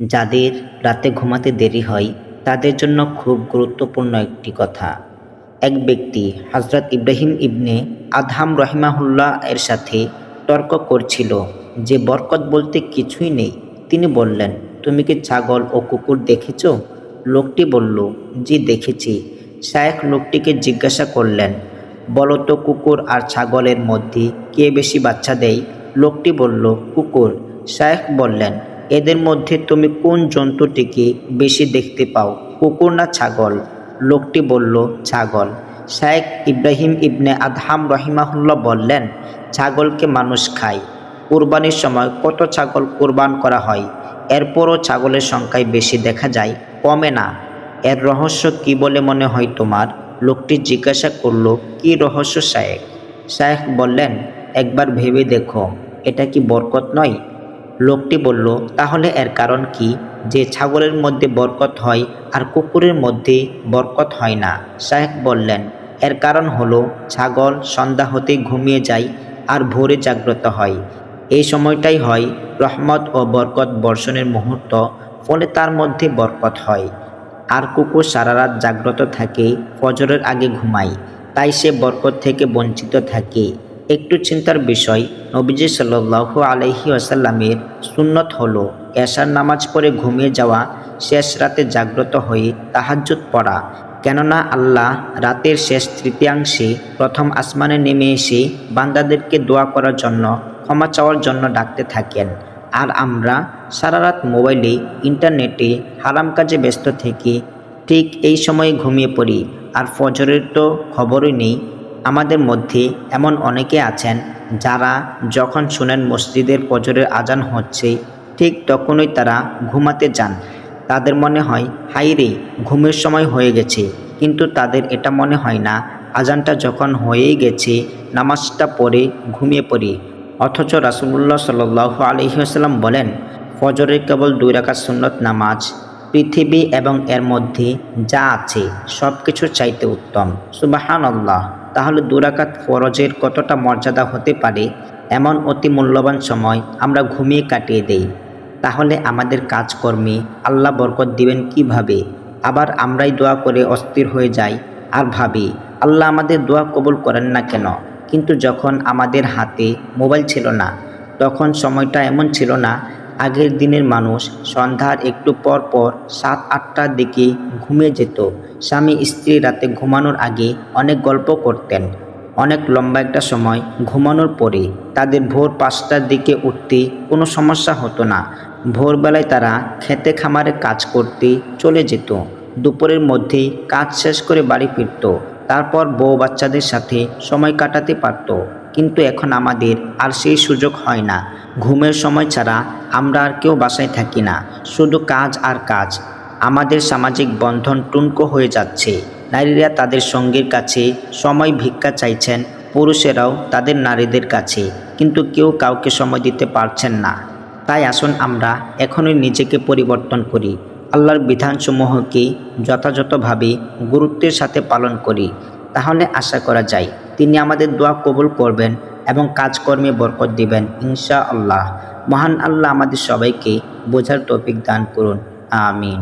যাদের রাতে ঘুমাতে দেরি হয়, তাদের জন্য খুব গুরুত্বপূর্ণ একটি কথা। এক ব্যক্তি হজরত ইব্রাহিম ইবনে আদহাম রহিমাহুল্লাহ এর সাথে তর্ক করছিল, যে বরকত বলতে কিছুই নেই। তিনি বললেন, তুমি কি ছাগল ও কুকুর দেখেছ? লোকটি বলল, জি, দেখেছি। শায়েখ লোকটিকে জিজ্ঞাসা করলেন, বলো তো কুকুর আর ছাগলের মধ্যে কে বেশি বাচ্চা দেয়? লোকটি বলল, কুকুর। শায়েখ বললেন এদের মধ্যে তুমি কোন জন্তুটিকে বেশি দেখতে পাও? কুকুর না ছাগল? লোকটি বলল, ছাগল। শায়েখ ইব্রাহিম ইবনে আদহাম রহিমাহুল্লাহ বললেন, ছাগলকে মানুষ খায়। কোরবানির সময় কত ছাগল কোরবান করা হয়? এরপরও ছাগলের সংখ্যায় বেশি দেখা যায়, কমে না। এর রহস্য কি বলে মনে হয় তোমার? লোকটি জিজ্ঞাসা করল, কি রহস্য শায়েখ? শায়েখ বললেন, একবার ভেবে দেখো, এটা কি বরকত নয়? লোকটি বলল, তাহলে এর কারণ কি? যে ছাগলের মধ্যে বরকত হয় আর কুকুরের মধ্যে বরকত হয় না। শাহেক বললেন, এর কারণ হলো ছাগল সন্ধ্যা হতে ঘুমিয়ে যায় আর ভোরে জাগ্রত হয়। এই সময়টাই হয় রহমত ও বরকত বর্ষণের মুহূর্ত, ফলে তার মধ্যে বরকত হয়। আর কুকুর সারা রাত জাগ্রত থাকে, ফজরের আগে ঘুমায়, তাই সে বরকত থেকে বঞ্চিত থাকে। একটু চিন্তার বিষয়, নবীজি সাল্লু আলহি আসাল্লামের সুন্নত হলো এশার নামাজ পড়ে ঘুমিয়ে যাওয়া, শেষ রাতে জাগ্রত হয়ে তাহাজ্জুদ পড়া। কেননা আল্লাহ রাতের শেষ তৃতীয়াংশে প্রথম আসমানে নেমে এসে বান্দাদেরকে দোয়া করার জন্য, ক্ষমা চাওয়ার জন্য ডাকতে থাকেন। আর আমরা সারা রাত মোবাইলে, ইন্টারনেটে হারাম কাজে ব্যস্ত থেকে ঠিক এই সময়ে ঘুমিয়ে পড়ি। আর ফজরের তো খবরই নেই আমাদের মধ্যে এমন অনেকে আছেন যারা যখন শুনেন মসজিদের ফজরের আজান হচ্ছে, ঠিক তখনই তারা ঘুমাতে যান। তাদের মনে হয় হাই রে, ঘুমের সময় হয়ে গেছে। কিন্তু তাদের এটা মনে হয় না। আজানটা যখন হয়েই গেছে, নামাজটা পড়ে ঘুমিয়ে পড়ি। অথচ রাসুল্লাহ সাল আলহিহাস্লাম বলেন, ফজরের কেবল দুই রাখা সুন্নত নামাজ। পৃথিবী এবং এর মধ্যে যা আছে সব কিছু চাইতে উত্তম। সুবাহান আল্লাহ তাহলে দুরাকাত ফরজের কতটা মর্যাদা হতে পারে? এমন অতি মূল্যবান সময় আমরা ঘুমিয়ে কাটিয়ে দেই। তাহলে আমাদের কাজকর্মে আল্লাহ বরকত দিবেন কীভাবে? আবার আমরাই দোয়া করে অস্থির হয়ে যাই। আর ভাবি, আল্লাহ আমাদের দোয়া কবুল করেন না কেন? কিন্তু যখন আমাদের হাতে মোবাইল ছিল না, তখন সময়টা এমন ছিল না আগের দিনের মানুষ সন্ধ্যার একটু পর পর সাত, আটটার দিকে ঘুমিয়ে যেত। স্বামী, স্ত্রী রাতে ঘুমানোর আগে অনেক গল্প করতেন। অনেক লম্বা একটা সময় ঘুমানোর পরে তাদের ভোর পাঁচটার দিকে উঠতে কোনো সমস্যা হতো না। ভোরবেলায় তারা খেতে খামারে কাজ করতে চলে যেত। দুপুরের মধ্যেই কাজ শেষ করে বাড়ি ফিরত। তারপর বউ বাচ্চাদের সাথে সময় কাটাতে পারত। কিন্তু এখন আমাদের আর সেই সুযোগ হয় না। ঘুমের সময় ছাড়া আমরা আর কেউ বাসায় থাকি না। শুধু কাজ আর কাজ। আমাদের সামাজিক বন্ধন টুনকো হয়ে যাচ্ছে। নারীরা তাদের সঙ্গীর কাছে সময় ভিক্ষা চাইছেন, পুরুষেরাও তাদের নারীদের কাছে। কিন্তু কেউ কাউকে সময় দিতে পারছেন না। তাই আসুন আমরা এখনই নিজেকে পরিবর্তন করি। আল্লাহর বিধানসমূহকে যথাযথভাবে গুরুত্বের সাথে পালন করি। তাহলে আশা করা যায়, তিনি আমাদের দোয়া কবুল করবেন এবং কাজকর্মে বরকত দিবেন ইনশা আল্লাহ মহান আল্লাহ আমাদের সবাইকে বোঝার টপিক দান করুন, আমিন।